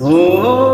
Oh.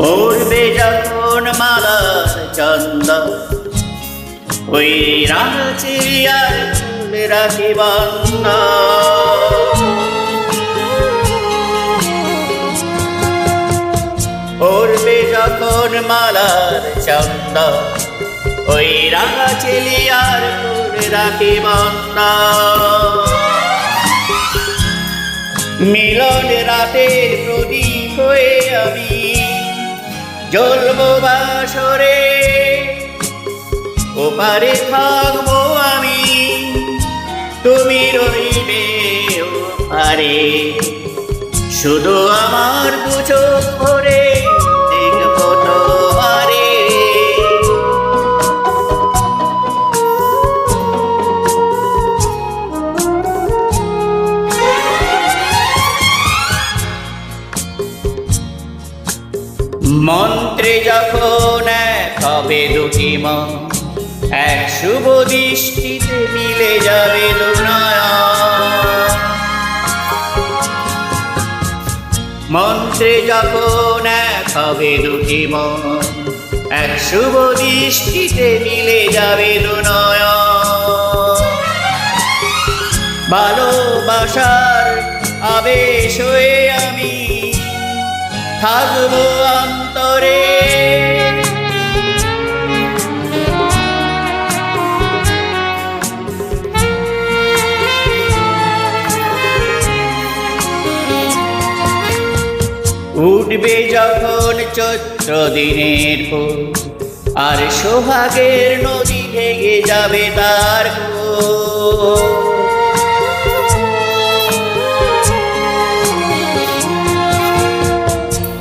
পড়বে যখন মালার চন্দ, ওই রাচিয়ার রাখি বন্ধ পড়বে যখন মালার চন্দ, ওই রাচিয়ার ফুলে রাখি বন্ধ মিলন রাতের প্রদীপ হয়ে আমি জ্বলবো বাসরে ওপারে থাকব আমি তুমি রইবে ওপারে। শুধু আমার দু চোখ ভরে মন্ত্রে যখন হবে দুটি মন, এক শুভ দৃষ্টিতে মিলে যাবে দুনয়ন মন্ত্রে যখন এক হবে দুটি মন, এক শুভ দৃষ্টিতে মিলে যাবে দুনয়ন ভালোবাসার আবেশ হয়ে আমি থাকব অন্তরে উঠবে যখন চৈত্র দিনের ফুল আর সোহাগের নদী ভেঙে যাবে তার কোল।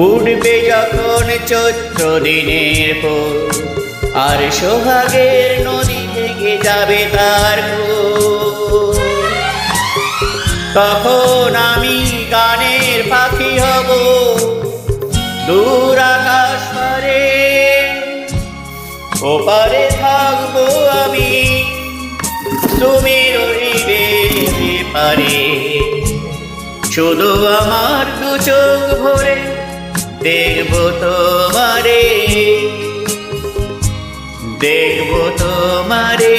উঠবে যখন চৈত্র দিনের ফুল আর সোহাগের নদী থেকে যাবে তার তখন আমি গানের পাখি হব, দূর আকাশ পারে। ওপারে থাকব আমি, তুমি রইবে পারে শুধু আমার দু চোখ ভরে দেখব তোমারে দেখব তোমারে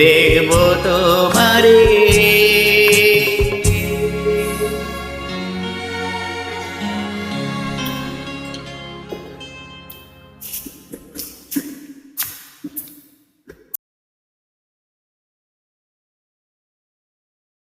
দেখব তোমারে।